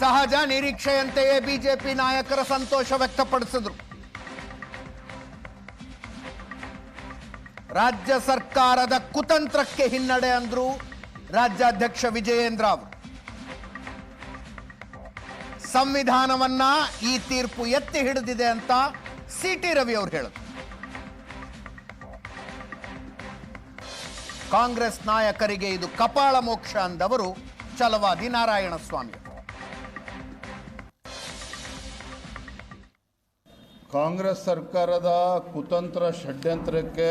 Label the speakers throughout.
Speaker 1: ಸಹಜ ನಿರೀಕ್ಷೆಯಂತೆಯೇ ಬಿಜೆಪಿ ನಾಯಕರ ಸಂತೋಷ ವ್ಯಕ್ತಪಡಿಸಿದರು. ರಾಜ್ಯ ಸರ್ಕಾರದ ಕುತಂತ್ರಕ್ಕೆ ಹಿನ್ನಡೆ ಅಂದ್ರು ರಾಜ್ಯಾಧ್ಯಕ್ಷ ವಿಜಯೇಂದ್ರ ಅವರು. ಸಂವಿಧಾನವನ್ನ ಈ ತೀರ್ಪು ಎತ್ತಿ ಹಿಡಿದಿದೆ ಅಂತ ಸಿ ಟಿ ರವಿ ಅವರು ಹೇಳಿದ್ರು. ಕಾಂಗ್ರೆಸ್ ನಾಯಕರಿಗೆ ಇದು ಕಪಾಳ ಮೋಕ್ಷ ಅಂದವರು ಛಲವಾದಿ ನಾರಾಯಣ
Speaker 2: ಕಾಂಗ್ರೆಸ್ ಸರ್ಕಾರದ ಕುತಂತ್ರ ಷಡ್ಯಂತ್ರಕ್ಕೆ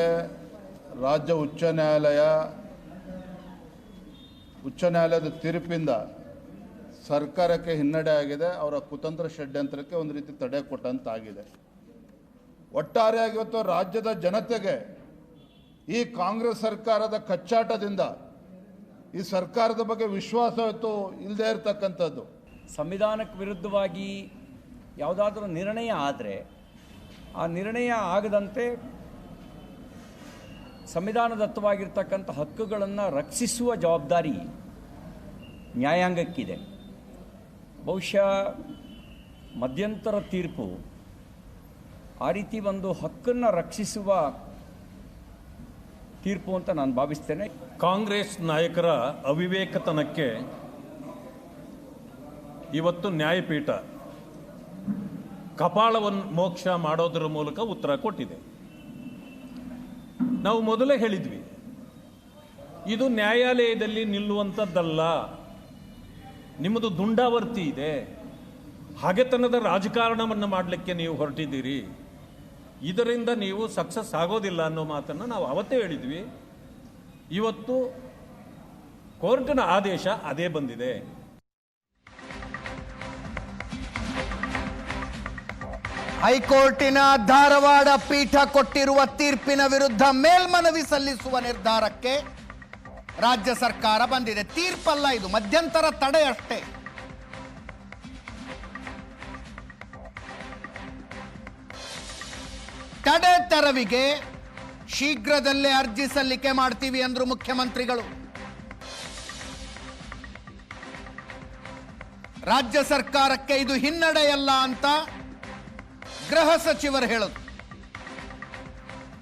Speaker 2: ರಾಜ್ಯ ಉಚ್ಚ ನ್ಯಾಯಾಲಯ, ಉಚ್ಚ ನ್ಯಾಯಾಲಯದ ತೀರ್ಪಿಂದ ಸರ್ಕಾರಕ್ಕೆ ಹಿನ್ನಡೆ ಆಗಿದೆ. ಅವರ ಕುತಂತ್ರ ಷಡ್ಯಂತ್ರಕ್ಕೆ ಒಂದು ರೀತಿ ತಡೆ ಕೊಟ್ಟಂತಾಗಿದೆ. ಒಟ್ಟಾರೆಯಾಗಿ ಇವತ್ತು ರಾಜ್ಯದ ಜನತೆಗೆ ಈ ಕಾಂಗ್ರೆಸ್ ಸರ್ಕಾರದ ಕಚ್ಚಾಟದಿಂದ ಈ ಸರ್ಕಾರದ ಬಗ್ಗೆ ವಿಶ್ವಾಸ ಇವತ್ತು ಇಲ್ಲದೆ ಇರತಕ್ಕಂಥದ್ದು.
Speaker 3: ಸಂವಿಧಾನಕ್ಕೆ ವಿರುದ್ಧವಾಗಿ ಯಾವುದಾದ್ರೂ ನಿರ್ಣಯ ಆದರೆ ಆ ನಿರ್ಣಯ ಆಗದಂತೆ ಸಂವಿಧಾನದತ್ತವಾಗಿರ್ತಕ್ಕಂಥ ಹಕ್ಕುಗಳನ್ನು ರಕ್ಷಿಸುವ ಜವಾಬ್ದಾರಿ ನ್ಯಾಯಾಂಗಕ್ಕಿದೆ. ಬಹುಶಃ ಮಧ್ಯಂತರ ತೀರ್ಪು ಆ ರೀತಿ ಒಂದು ಹಕ್ಕನ್ನು ರಕ್ಷಿಸುವ ತೀರ್ಪು ಅಂತ ನಾನು ಭಾವಿಸ್ತೇನೆ.
Speaker 4: ಕಾಂಗ್ರೆಸ್ ನಾಯಕರ ಅವಿವೇಕತನಕ್ಕೆ ಇವತ್ತು ನ್ಯಾಯಪೀಠ ಕಪಾಳವನ್ನು ಮೋಕ್ಷ ಮಾಡೋದರ ಮೂಲಕ ಉತ್ತರ ಕೊಟ್ಟಿದೆ. ನಾವು ಮೊದಲೇ ಹೇಳಿದ್ವಿ, ಇದು ನ್ಯಾಯಾಲಯದಲ್ಲಿ ನಿಲ್ಲುವಂಥದ್ದಲ್ಲ, ನಿಮ್ಮದು ದುಂಡಾವರ್ತಿ ಇದೆ, ಹಾಗೆತನದ ರಾಜಕಾರಣವನ್ನು ಮಾಡಲಿಕ್ಕೆ ನೀವು ಹೊರಟಿದ್ದೀರಿ, ಇದರಿಂದ ನೀವು ಸಕ್ಸಸ್ ಆಗೋದಿಲ್ಲ ಅನ್ನೋ ಮಾತನ್ನು ನಾವು ಅವತ್ತೇ ಹೇಳಿದ್ವಿ. ಇವತ್ತು ಕೋರ್ಟಿನ ಆದೇಶ ಅದೇ ಬಂದಿದೆ.
Speaker 1: ಹೈಕೋರ್ಟಿನ ಧಾರವಾಡ ಪೀಠ ಕೊಟ್ಟಿರುವ ತೀರ್ಪಿನ ವಿರುದ್ಧ ಮೇಲ್ಮನವಿ ಸಲ್ಲಿಸುವ ನಿರ್ಧಾರಕ್ಕೆ ರಾಜ್ಯ ಸರ್ಕಾರ ಬಂದಿದೆ. ತೀರ್ಪಲ್ಲ ಇದು, ಮಧ್ಯಂತರ ತಡೆ ಅಷ್ಟೇ. ತಡೆ ತೆರವಿಗೆ ಶೀಘ್ರದಲ್ಲೇ ಅರ್ಜಿ ಸಲ್ಲಿಕೆ ಮಾಡ್ತೀವಿ ಅಂದ್ರು ಮುಖ್ಯಮಂತ್ರಿಗಳು. ರಾಜ್ಯ ಸರ್ಕಾರಕ್ಕೆ ಇದು ಹಿನ್ನಡೆಯಲ್ಲ ಅಂತ ಗೃಹ ಸಚಿವರು ಹೇಳೋದು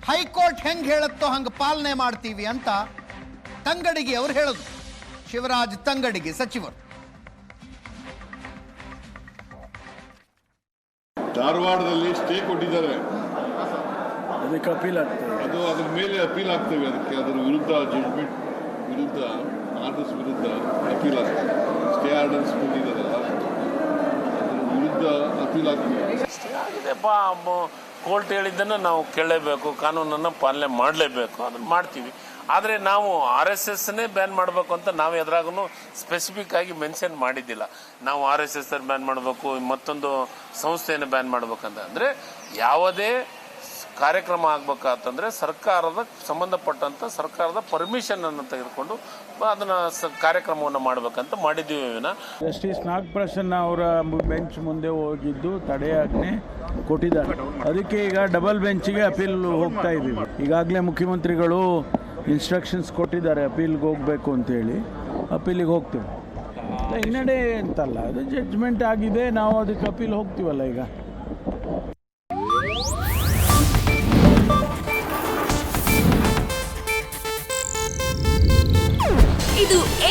Speaker 1: ಹೈಕೋರ್ಟ್ ಹೆಂಗ್ ಹೇಳುತ್ತೋ ಹಂಗ ಪಾಲನೆ ಮಾಡ್ತೀವಿ ಅಂತ ತಂಗಡಿಗೆ ಅವರು ಹೇಳೋದು. ಶಿವರಾಜ್ ತಂಗಡಿಗೆ ಸಚಿವರು.
Speaker 5: ಧಾರವಾಡದಲ್ಲಿ ಸ್ಟೇ ಕೊಟ್ಟಿದ್ದಾರೆ.
Speaker 6: ಅದಕ್ಕೆ ಅಪೀಲ್ ಆಗ್ತದೆ.
Speaker 5: ಅದು ಅದ್ರ ಮೇಲೆ ಅಪೀಲ್ ಆಗ್ತೇವೆ ಅದಕ್ಕೆ ಅದರ ವಿರುದ್ಧ ಜಡ್ಜ್ಮೆಂಟ್ ವಿರುದ್ಧ ಆರ್ಡರ್ಸ್ ವಿರುದ್ಧ ಅಪೀಲ್ ಆಗ್ತದೆ. ಸ್ಟೇ ಆರ್ಡರ್ಸ್ ಕೊಟ್ಟಿದ್ದಾರೆ ಅದರ ವಿರುದ್ಧ ಅಪೀಲ್ ಆಗ್ತದೆ.
Speaker 7: ಆಗಿದೆಪ್ಪ ಕೋರ್ಟ್ ಹೇಳಿದ್ದನ್ನು ನಾವು ಕೇಳಲೇಬೇಕು, ಕಾನೂನನ್ನು ಪಾಲನೆ ಮಾಡಲೇಬೇಕು, ಅದನ್ನು ಮಾಡ್ತೀವಿ. ಆದರೆ ನಾವು ಆರ್ ಎಸ್ ಎಸ್ನೇ ಬ್ಯಾನ್ ಮಾಡಬೇಕು ಅಂತ ನಾವು ಎದುರಾಗೂ ಸ್ಪೆಸಿಫಿಕ್ ಆಗಿ ಮೆನ್ಷನ್ ಮಾಡಿದ್ದಿಲ್ಲ. ನಾವು ಆರ್ ಎಸ್ ಎಸ್ ಬ್ಯಾನ್ ಮಾಡಬೇಕು, ಮತ್ತೊಂದು ಸಂಸ್ಥೆಯನ್ನು ಬ್ಯಾನ್ ಮಾಡಬೇಕಂತ. ಅಂದರೆ ಯಾವುದೇ ಕಾರ್ಯಕ್ರಮ ಆಗ್ಬೇಕಾತಂದ್ರೆ ಸರ್ಕಾರದ ಸಂಬಂಧಪಟ್ಟಂತ ಸರ್ಕಾರದ ಪರ್ಮಿಷನ್ ಅನ್ನು ತೆಗೆದುಕೊಂಡು ಅದನ್ನ ಕಾರ್ಯಕ್ರಮವನ್ನು ಮಾಡಬೇಕಂತ ಮಾಡಿದ್ದೀವಿ ವಿನ
Speaker 6: ಜಸ್ಟಿಸ್ ನಾಗಪ್ರಸನ್ನ ಅವರ ಬೆಂಚ್ ಮುಂದೆ ಹೋಗಿದ್ದು ತಡೆಯಾಜ್ಞೆ ಕೊಟ್ಟಿದ್ದಾರೆ. ಅದಕ್ಕೆ ಈಗ ಡಬಲ್ ಬೆಂಚಿಗೆ ಅಪೀಲ್ ಹೋಗ್ತಾ ಇದ್ದೀವಿ. ಈಗಾಗಲೇ ಮುಖ್ಯಮಂತ್ರಿಗಳು ಇನ್ಸ್ಟ್ರಕ್ಷನ್ಸ್ ಕೊಟ್ಟಿದ್ದಾರೆ ಅಪೀಲ್ಗೆ ಹೋಗಬೇಕು ಅಂತೇಳಿ. ಅಪೀಲಿಗೆ ಹೋಗ್ತೀವಿ. ಹಿನ್ನಡೆ ಅಂತಲ್ಲ, ಅದು ಜಡ್ಜ್ಮೆಂಟ್ ಆಗಿದೆ, ನಾವು ಅದಕ್ಕೆ ಅಪೀಲ್ ಹೋಗ್ತೀವಲ್ಲ ಈಗ.